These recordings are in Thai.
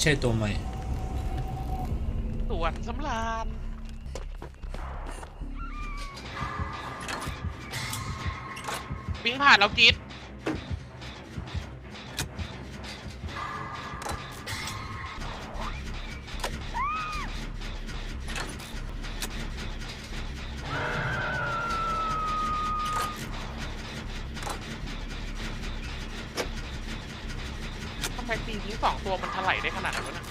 ไม่ใช่ตัวใหม่ สวนสำราญวิ่งผ่านแล้วกรีด ทำไมปีนี้งสองตัวมันถลายได้ขนาดนั้นวะนะ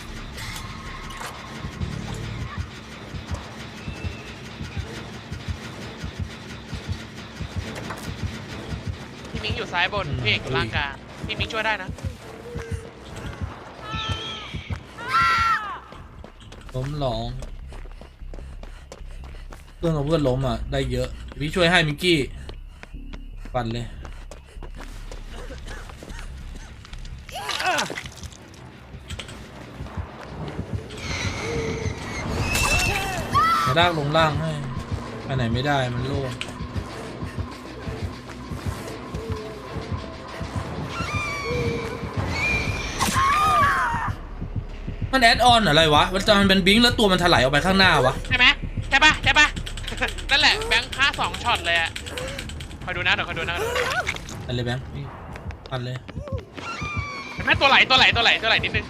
พี่มิงอยู่ซ้ายบนพี่เอกอยู่ล่างกลางพี่มิงช่วยได้นะ ล้มหลองเพื่อนกับเพื่อนล้มอะ ได้เยอะวพี่ช่วยให้มิกกี้ปันเลย มาลากลงล่างให้ไปไหนไม่ได้มันโล่งมันแอดออนอะไรวะ มันจะมันเป็นบิงค์แล้วตัวมันถลายออกไปข้างหน้าวะ ใช่ไหมใช่ปะใช่ปะ นั่นแหละแบงค์ค่าสองช็อตเลยอะคอยดูนะเดี๋ยวคอยดูนะปันเลยแบงค์พี่ปันเลยเห็นไหมตัวไหลตัวไหลตัวไหลตัวไหลนิดนึง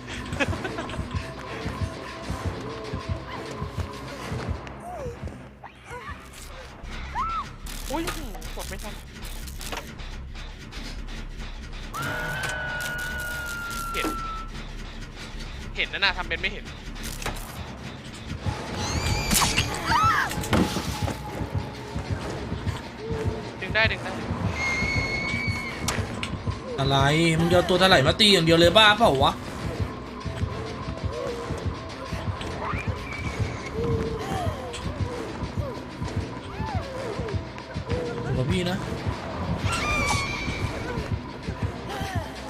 อุ้ยกดไม่ทันเห็น เห็นนะนะทำเป็นไม่เห็น ดึงได้ดึงได้อะไร มึงจะเอาตัวถลายมาตีอย่างเดียวเลยบ้าเปล่าวะ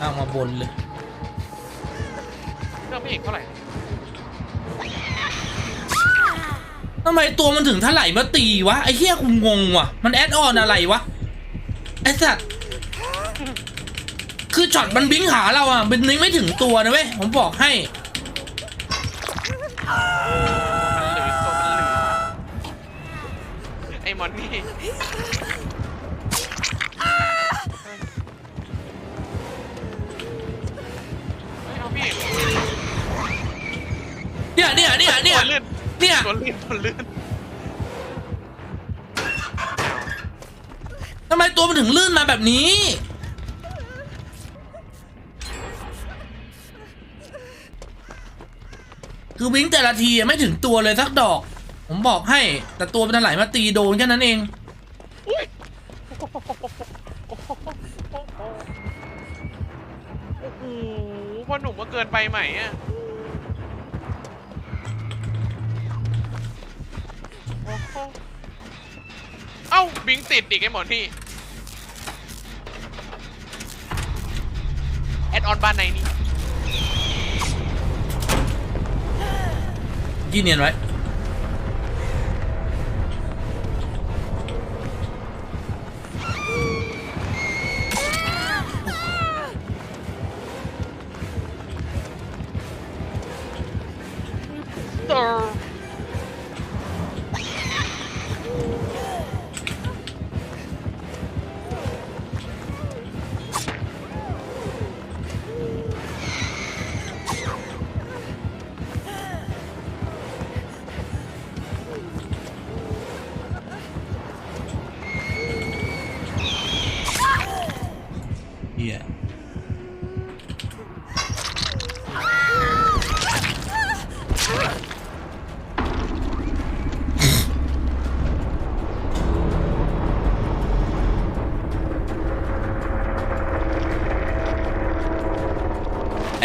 อ้างมาบนเลยเรื่องพี่เอกเท่าไหร่ทำไมตัวมันถึงถลายมาตีวะ ไอ้เหี้ยกูงงว่ะ มันแอดออนอะไรวะ ไอ้สัตว์คือช็อตมันบิงหาเราอะเป็นนิ้งไม่ถึงตัวนะเว้ย ผมบอกให้มันห ยเนี่ยเนี่ยตัวลื่นเนี่ยตัวลื่นตัวลื่นทำไมตัวมันถึงลื่นมาแบบนี้ คือวิ่งแต่ละทีอะไม่ถึงตัวเลยสักดอก ผมบอกให้ แต่ตัวมันไหลมาตีโดนแค่นั้นเองอุ้ยโอ้โหพ่อหนุ่มมาเกินไปไหมอะ โหเอ้าบิงติดอีกไอ้หมอนี่แอดออนบ้านไหนนี่ยี่เนียนไว้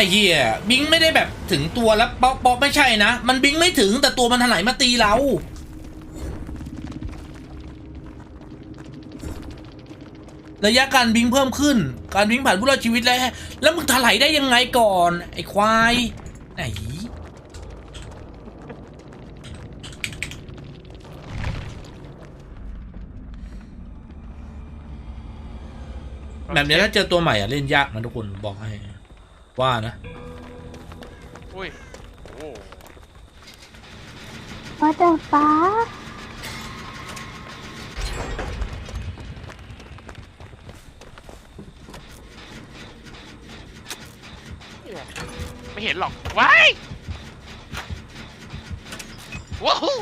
อ้เหี้ยบิงไม่ได้แบบถึงตัวแล้วป๊อกป๊อกไม่ใช่นะ มันบิงไม่ถึงแต่ตัวมันถลายมาตีเราระยะการบิงเพิ่มขึ้น การบิงผ่านผู้รอดชีวิตแล้ว แล้วมึงถลายได้ยังไงก่อน ไอ้ควายไหนแบบนี้ถ้าเจอตัวใหม่อะเล่นยากนะทุกคนบอกให้ ว่านะ อุ้ยโอ้ว่าแต่ฟ้าไม่เห็นหรอกว้ายว้าว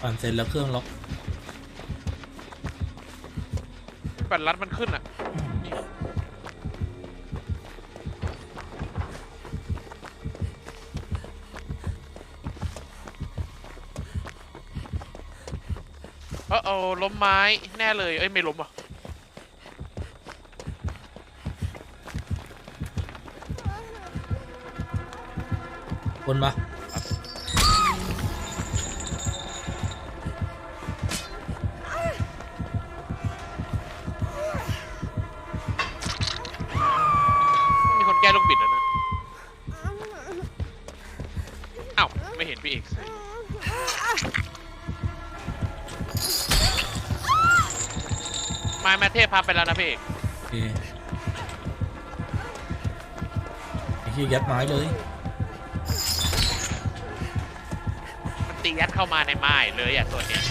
ปั่นเสร็จแล้วเครื่องล็อกปั่นรัดมันขึ้นอะ เออเอาล้มไม้แน่เลยเอ้ยไม่ล้มอะคนมามีคนแก้ลูกบิด มาแมทเทพพับไปแล้วนะพี่เอกโอเคไอ้ที่ยัดไม้เลย มันตียัดเข้ามาในไม้เลยอะตัวเนี้ย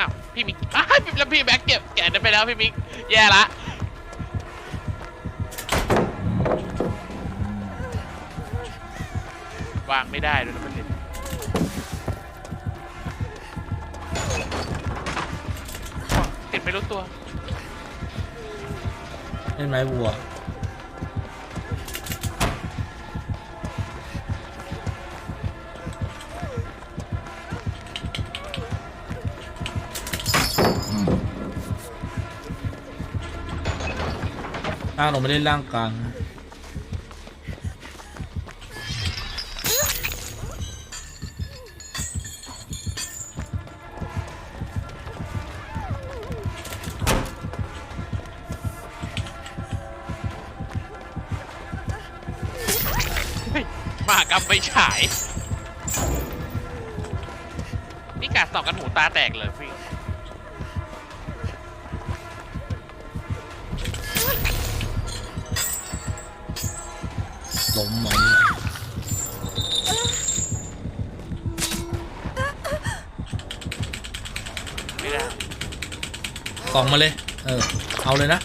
อ้าวพี่มิกอ้าวแล้วพี่แบ็คเก็บแกะได้ไปแล้วพี่มิกแย่ละวางไม่ได้ด้วยนะประเด็น ไม่รู้ตัวเล่นไม้วัวล่างลงไม่ได้ล่างกลาง มหากรรมไปฉาย นี่กาดสองกันหูตาแตกเลยพี่ล้มไม้ไม่ได้กล่องมาเลย เออ เอาเลยนะ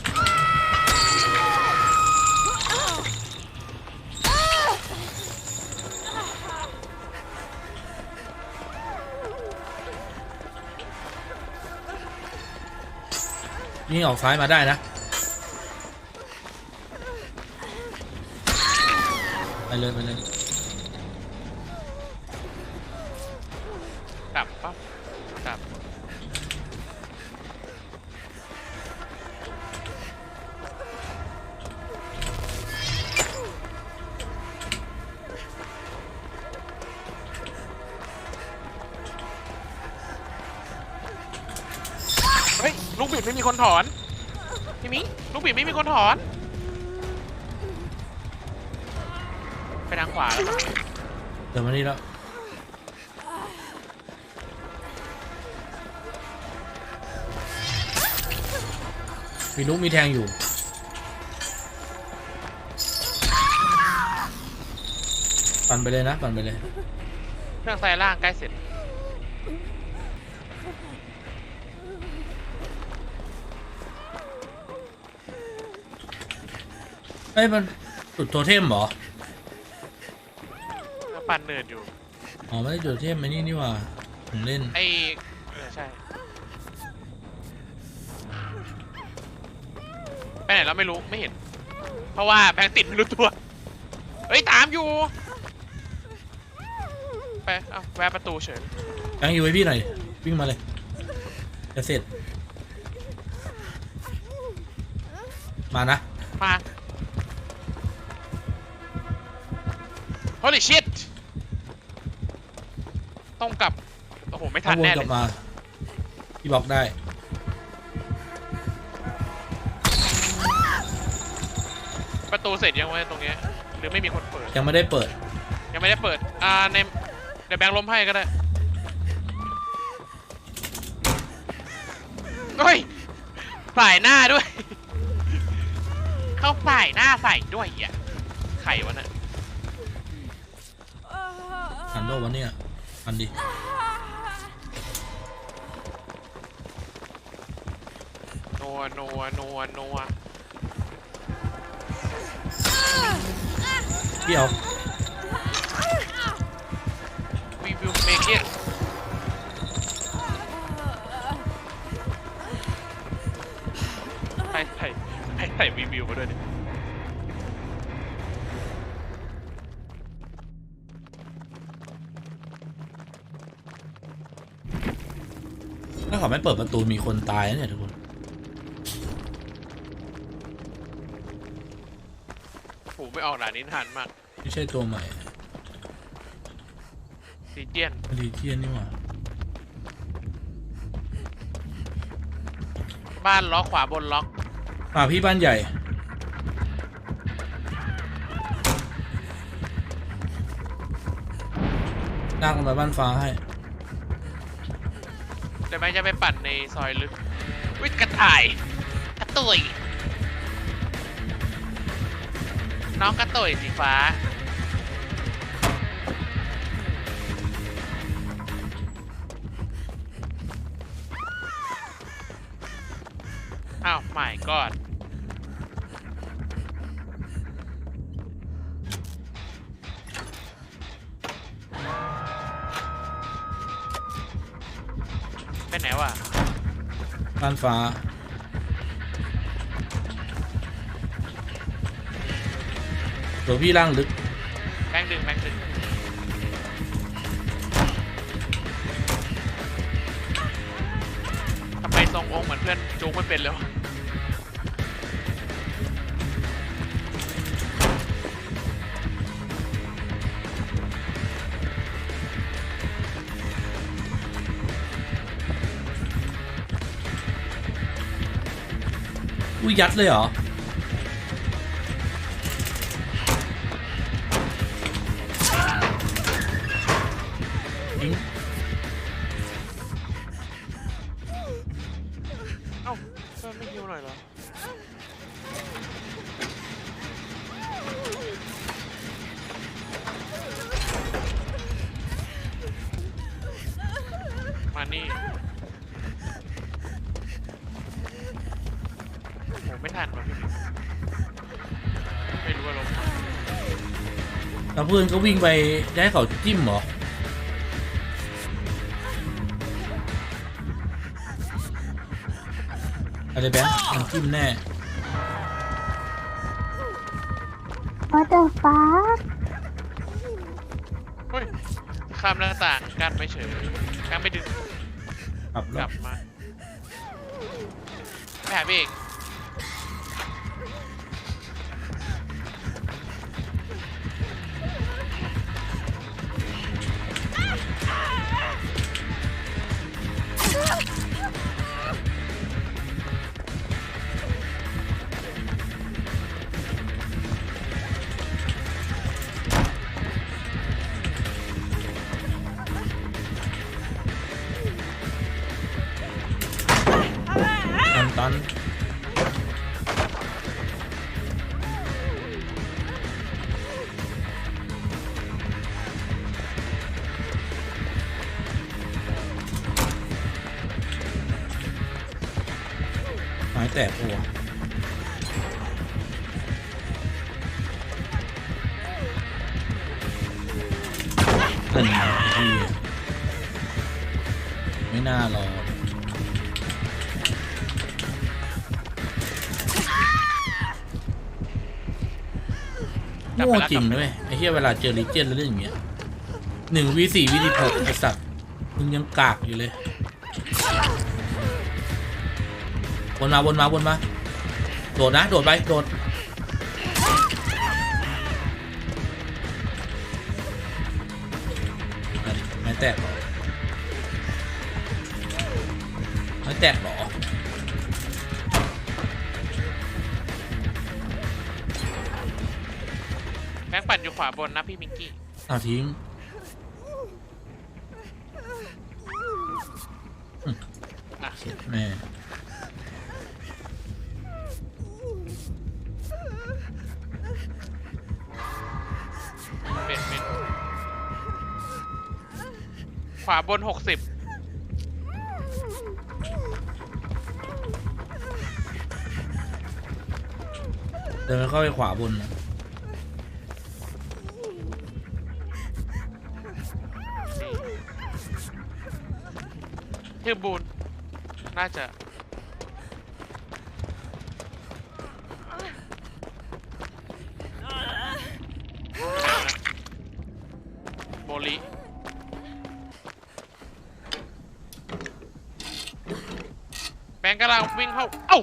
นี่ออกซ้ายมาได้นะ ไปเลยไปเลยกลับปั๊บกลับ คนถอนพี่มิลูกบิดไม่มีคนถอน ไปทางขวาแล้วครับเดี๋ยวมานี่แล้วมีลูกมีแทงอยู่ ปั่นไปเลยนะ ปั่นไปเลย เครื่องไซล่างใกล้เสร็จ เอ้ยมันจุดโทเทมเหรอ ก็ปั่นเนินอยู่ อ๋อไม่ได้จุดโทเทมไอ้นี่นี่หว่าผมเล่น ไอเออใช่ ไปไหนแล้วไม่รู้ไม่เห็น เพราะว่าแบงค์ติดไม่รู้ตัว เฮ้ย ตามอยู่ ไป เอ้าแวะประตูเฉยแบงค์อยู่ไว้พี่หน่อยวิ่งมาเลยจะเสร็จ มานะ มา Holy shit ต้องกลับ โอ้โห ไม่ทัถ้านวนแน่กเลลัย บมาพี่บอกได้ประตูเสร็จยังไงตรงเนี้ยหรือไม่มีคนเปิด ยังไม่ได้เปิดยังไม่ได้เปิด อ่า ใน เดี๋ยวแบงค์ล้มให้ก็ได้เฮ้ยฝ่ายหน้าด้วยข้างเอาใส่หน้าใส่ด้วยอะ ไข่วะน่ะ หันโลกวันเนี่ยอันดินัวนัวนัวนัวพี่เอา we will make it ให้ใส่ให้ใส่รีวิวมาด้วยดิถ้าเขาไม่เปิดประตูมีคนตายนะเนี่ยทุกคนโหไม่ออกด่านนี้นานมากไม่ใช่ตัวใหม่ซีเจียนรีเทียนนี่หว่าบ้านล็อกขวาบนล็อกมาพี่บ้านใหญ่ลากลงไปบ้านฟ้าให้ เดี๋ยวแม่จะไปปั่นในซอยลึกวิทกระต่ายกระตุยน้องกระตุยสีฟ้า อ้าวไม่กอดานฟ้าตัวพี่ล่างลึกแบงดึงแบงดึงทำไมทรงองค์เหมือนเพื่อนจูงไม่เป็นเลยวะ อุ้ยยัดเลยเหรอ ยิง เพื่อนก็วิ่งไปจะให้เขาจิ้มเหรออะไรแบงค์มันจิ้มแน่ What the fuck เฮ้ยข้ามหน้าต่างกันไม่เฉยกันไม่ดึงขับกรลัถบมาไปหาพี่เอก ไม่น่ารอกลับโง่ไปแล้วจริงกลับไปด้วยไอ้เหี้ยเวลาเจอลิเจนแล้วเล่นอย่างเงี้ยหนึ่งวีสี่วีสิบหกไอ้สัตว์มึงยังกากอยู่เลยวนมาวนมาวนมา โดดนะ โดดไป โดด ดหรอ แม็กปั่นอยู่ขวาบนนะพี่มิกกี้ อ้าวทิ้งอะเจ็แม่เป็นเป็นขวาบนหกสิบ เดินเข้าไปขวาบนนะชื่อบูนน่าจะโมลิแบงค์กำลังวิ่งเข้า เอ้า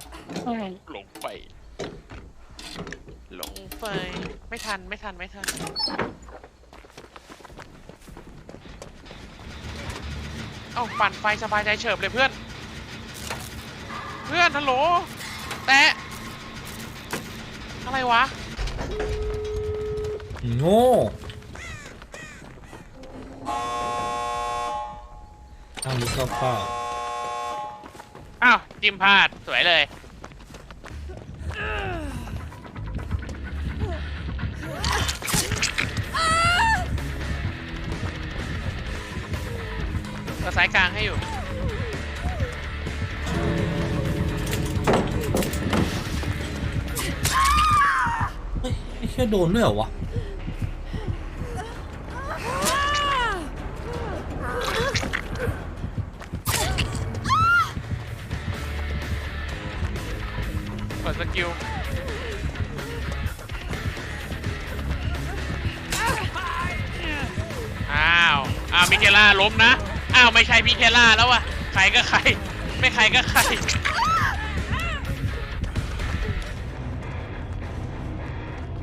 หล งไปหลงไปไม่ทันไม่ทันไม่ทัน เอ้าปั่นไฟสบายใจเฉิบเลยเพื่อน เพื่อนฮัลโหลแตะอะไรวะ โง่ตั้งลิเข้าเป้าอ้าวจิมพลาดสวยเลย เราสายกลางให้อยู่ เฮ้ยไอ้แค่โดนด้วยเหรอวะเปิดสกิลอ้าว อ้าวมิเคล่าล้มนะ อ้าวไม่ใช่พี่เทล่าแล้ววะใครก็ใคร ไม่ใครก็ใคร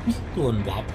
นี่ตัวนวับ